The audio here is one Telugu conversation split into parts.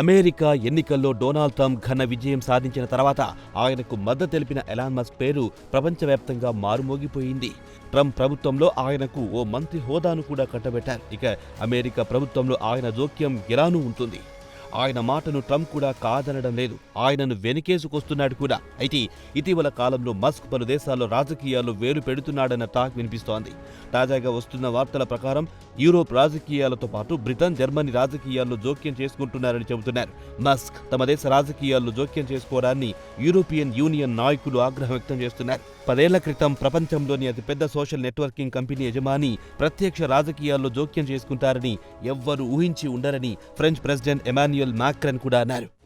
అమెరికా ఎన్నికల్లో డొనాల్డ్ ట్రంప్ ఘన విజయం సాధించిన తర్వాత ఆయనకు మద్దతు తెలిపిన ఎలాన్ మస్క్ పేరు ప్రపంచవ్యాప్తంగా మారుమోగిపోయింది. ట్రంప్ ప్రభుత్వంలో ఆయనకు ఓ మంత్రి హోదాను కూడా కట్టబెట్టారు. ఇక అమెరికా ప్రభుత్వంలో ఆయన జోక్యం ఎలానూ ఉంటుంది. ఆయన మాటను ట్రంప్ కూడా కాదనడం లేదు. ఆయనను వెనుకేసుకొస్తున్నాడు కూడా. అయితే ఇటీవల కాలంలో మస్క్ పలు దేశాల్లో రాజకీయాల్లో వేలు పెడుతున్నాడన్న టాక్ వినిపిస్తోంది. తాజాగా వస్తున్న వార్తల ప్రకారం యూరోప్ రాజకీయాలతో పాటు బ్రిటన్ జర్మనీ రాజకీయాల్లో జోక్యం చేసుకుంటున్నారని చెబుతున్నారు. మస్క్ తమ దేశ రాజకీయాల్లో జోక్యం చేసుకోవడాన్ని యూరోపియన్ యూనియన్ నాయకులు ఆగ్రహం వ్యక్తం చేస్తున్నారు. పదేళ్ళ క్రితం ప్రపంచంలోని అతిపెద్ద సోషల్ నెట్వర్కింగ్ కంపెనీ యజమాని ప్రత్యక్ష రాజకీయాల్లో జోక్యం చేసుకుంటారని ఎవ్వరూ ఊహించి ఉండరని ఫ్రెంచ్ ప్రెసిడెంట్ ఎమాన్యుయల్ మాక్రన్ కూడా అన్నారు.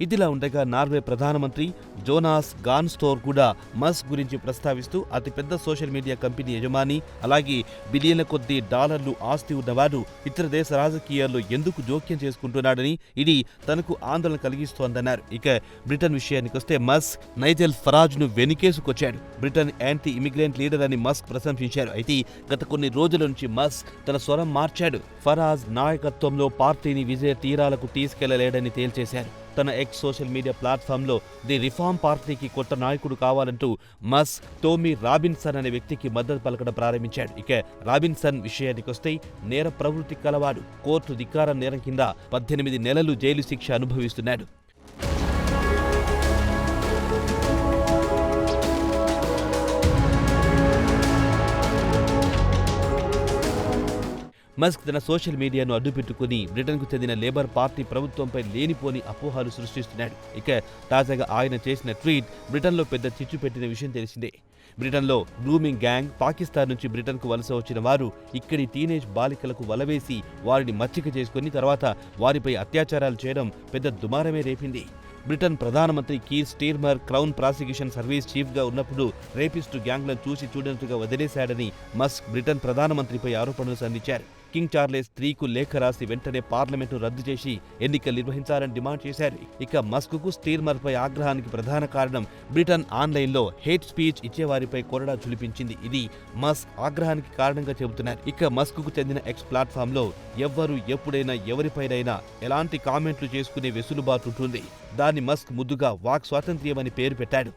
ఇదిలా ఉండగా నార్వే ప్రధానమంత్రి జోనాస్ గాన్స్టోర్ కూడా మస్క్ గురించి ప్రస్తావిస్తూ అతిపెద్ద సోషల్ మీడియా కంపెనీ యజమాని అలాగే బిలియన్ల కొద్దీ డాలర్లు ఆస్తి ఉన్నవాడు ఇతర దేశ రాజకీయాల్లో ఎందుకు జోక్యం చేసుకుంటున్నాడని ఇది తనకు ఆందోళన కలిగిస్తోందన్నారు. ఇక బ్రిటన్ విషయానికొస్తే మస్క్ నైజల్ ఫరాజ్ను వెనుకేసుకొచ్చాడు. బ్రిటన్ యాంటీ ఇమిగ్రెంట్ లీడర్ అని మస్క్ ప్రశంసించారు. అయితే గత కొన్ని రోజుల నుంచి మస్క్ తన స్వరం మార్చాడు. ఫరాజ్ నాయకత్వంలో పార్టీని విజయ తీరాలకు తీసుకెళ్ళలేడని తేల్చేశారు. తన ఎక్స్ సోషల్ మీడియా ప్లాట్ఫామ్లో ది రిఫార్మ్ పార్టీకి కొత్త నాయకుడు కావాలంటూ మస్ టోమీ రాబిన్సన్ అనే వ్యక్తికి మద్దతు పలకడం ప్రారంభించాడు. ఇక రాబిన్సన్ విషయానికొస్తే నేర ప్రవృత్తి కలవాడు. కోర్టు ధిక్కారం నేరం కింద పద్దెనిమిది నెలలు జైలు శిక్ష అనుభవిస్తున్నాడు. మస్క్ తన సోషల్ మీడియాను అడ్డుపెట్టుకుని బ్రిటన్కు చెందిన లేబర్ పార్టీ ప్రభుత్వంపై లేనిపోని అపోహాలు సృష్టిస్తున్నాడు. ఇక తాజాగా ఆయన చేసిన ట్వీట్ బ్రిటన్లో పెద్ద చిచ్చు పెట్టిన విషయం తెలిసిందే. బ్రిటన్లో గ్రూమింగ్ గ్యాంగ్ పాకిస్తాన్ నుంచి బ్రిటన్కు వలస వచ్చిన వారు ఇక్కడి టీనేజ్ బాలికలకు వలవేసి వారిని మచ్చిక చేసుకుని తర్వాత వారిపై అత్యాచారాలు చేయడం పెద్ద దుమారమే రేపింది. బ్రిటన్ ప్రధానమంత్రి Keir Starmer crown prosecution service చీఫ్గా ఉన్నప్పుడు రేపిస్టు గ్యాంగ్లను చూసి చూడనట్టుగా వదిలేశాడని మస్క్ బ్రిటన్ ప్రధానమంత్రిపై ఆరోపణలు సంధించారు. కింగ్ చార్లెస్ త్రీకు లేఖ రాసి వెంటనే పార్లమెంటు రద్దు చేసి ఎన్నికలు నిర్వహించాలని డిమాండ్ చేశారు. ఇక మస్క్కు స్టీర్మర్పై ఆగ్రహానికి ప్రధాన కారణం బ్రిటన్ ఆన్లైన్లో హేట్ స్పీచ్ ఇచ్చేవారిపై కొరడా చులిపించింది. ఇది మస్క్ ఆగ్రహానికి కారణంగా చెబుతున్నారు. ఇక మస్క్కు చెందిన ఎక్స్ ప్లాట్ఫామ్లో ఎవ్వరు ఎప్పుడైనా ఎవరిపైనైనా ఎలాంటి కామెంట్లు చేసుకునే వెసులుబాటు ఉంటుంది. దాన్ని మస్క్ ముద్దుగా వాక్ స్వాతంత్ర్యం అని పేరు పెట్టాడు.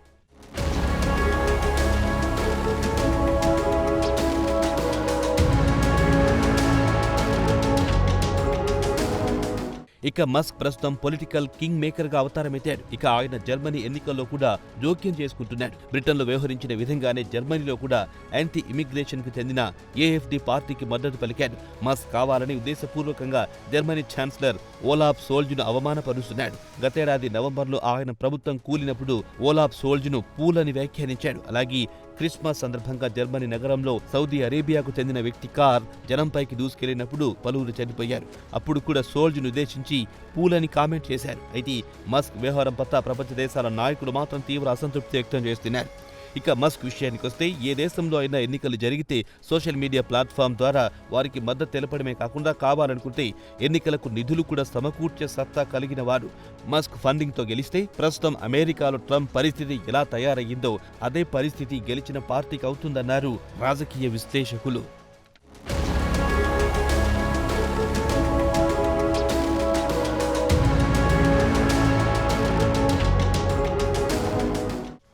ఇక మస్క్ ప్రస్తుతం పొలిటికల్ కింగ్ మేకర్గా అవతారమెత్తాడు. ఇక ఆయన జర్మనీ ఎన్నికల్లో కూడా జోక్యం చేసుకుంటున్నాడు. బ్రిటన్లో వ్యవహరించిన విధంగానే జర్మనీలో కూడా యాంటీ ఇమిగ్రేషన్కు చెందిన ఏఎఫ్డి పార్టీకి మద్దతు పలికాడు. మస్క్ కావాలని ఉద్దేశపూర్వకంగా జర్మనీ ఛాన్సలర్ ఓలాఫ్ సోల్జును అవమానపరుస్తున్నాడు. గతేడాది నవంబర్లో ఆయన ప్రభుత్వం కూలినప్పుడు ఓలాఫ్ సోల్జును పూలని వ్యాఖ్యానించాడు. అలాగే క్రిస్మస్ సందర్భంగా జర్మనీ నగరంలో సౌదీ అరేబియాకు చెందిన వ్యక్తి కార్ జనంపైకి దూసుకెళ్ళినప్పుడు పలువురు చనిపోయారు. అప్పుడు కూడా సోల్జును ఉద్దేశించి పూలని కామెంట్ చేశారు. అయితే మస్క్ వ్యవహారం పట్ల ప్రపంచ దేశాల నాయకులు మాత్రం తీవ్ర అసంతృప్తి వ్యక్తం చేస్తున్నారు. ఇక మస్క్ విషయానికొస్తే ఏ దేశంలో అయినా ఎన్నికలు జరిగితే సోషల్ మీడియా ప్లాట్ఫామ్ ద్వారా వారికి మద్దతు తెలపడమే కాకుండా కావాలనుకుంటే ఎన్నికలకు నిధులు కూడా సమకూర్చే సత్తా కలిగిన వారు మస్క్ ఫండింగ్తో గెలిస్తే ప్రస్తుతం అమెరికాలో ట్రంప్ పరిస్థితి ఎలా తయారయ్యిందో అదే పరిస్థితి గెలిచిన పార్టీకి అవుతుందన్నారు రాజకీయ విశ్లేషకులు.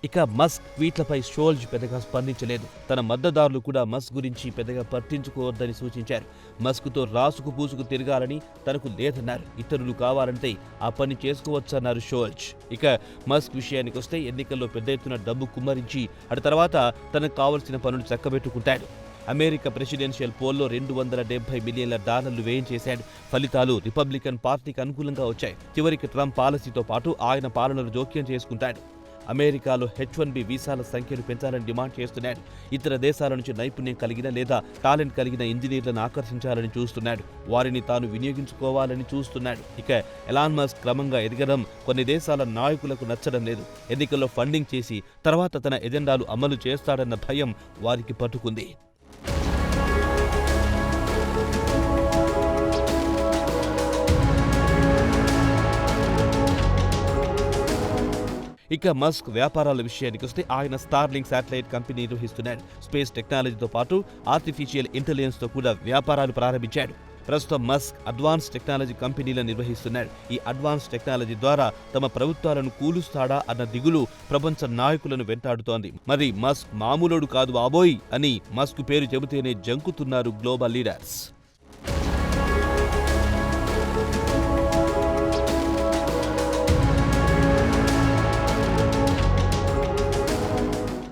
ఇక మస్క్ ట్వీట్లపై షోల్జ్ పెద్దగా స్పందించలేదు. తన మద్దతుదారులు కూడా మస్క్ గురించి పెద్దగా పట్టించుకోవద్దని సూచించారు. మస్క్తో రాసుకు పూసుకు తిరగాలని తనకు లేదన్నారు. ఇతరులు కావాలంటే ఆ పని చేసుకోవచ్చన్నారు షోల్జ్. ఇక మస్క్ విషయానికి వస్తే ఎన్నికల్లో పెద్ద ఎత్తున డబ్బు కుమ్మరించి అటు తర్వాత తనకు కావలసిన పనులు చక్కబెట్టుకుంటాడు. అమెరికా ప్రెసిడెన్షియల్ పోల్లో రెండు వందల డెబ్బై మిలియన్ల డాలర్లు వ్యయం చేశాడు. ఫలితాలు రిపబ్లికన్ పార్టీకి అనుకూలంగా వచ్చాయి. చివరికి ట్రంప్ పాలసీతో పాటు ఆయన పాలనలు జోక్యం చేసుకుంటాడు. అమెరికాలో హెచ్ వన్ బి వీసాల సంఖ్యను పెంచాలని డిమాండ్ చేస్తున్నాడు. ఇతర దేశాల నుంచి నైపుణ్యం కలిగిన లేదా టాలెంట్ కలిగిన ఇంజనీర్లను ఆకర్షించాలని చూస్తున్నాడు. వారిని తాను వినియోగించుకోవాలని చూస్తున్నాడు. ఇక ఎలాన్ మస్క్ క్రమంగా ఎదగడం కొన్ని దేశాల నాయకులకు నచ్చడం లేదు. ఎన్నికల్లో ఫండింగ్ చేసి తర్వాత తన ఎజెండాలు అమలు చేస్తాడన్న భయం వారికి పట్టుకుంది. ఇక మస్క్ వ్యాపారాల విషయానికి వస్తే ఆయన స్టార్లింగ్ శాటిలైట్ కంపెనీ నిర్వహిస్తున్నాడు స్పేస్ టెక్నాలజీతో పాటు ఆర్టిఫిషియల్ ఇంటెలిజెన్స్తో కూడా వ్యాపారాలు ప్రారంభించాడు. ప్రస్తుతం మస్క్ అడ్వాన్స్ టెక్నాలజీ కంపెనీలను నిర్వహిస్తున్నాడు ఈ అడ్వాన్స్ టెక్నాలజీ ద్వారా తమ ప్రభుత్వాలను కూలుస్తాడా అన్న దిగులు ప్రపంచ నాయకులను వెంటాడుతోంది. మరి మస్క్ మామూలుడు కాదు బాబోయ్ అని మస్క్ పేరు చెబితేనే జంకుతున్నారు గ్లోబల్ లీడర్స్.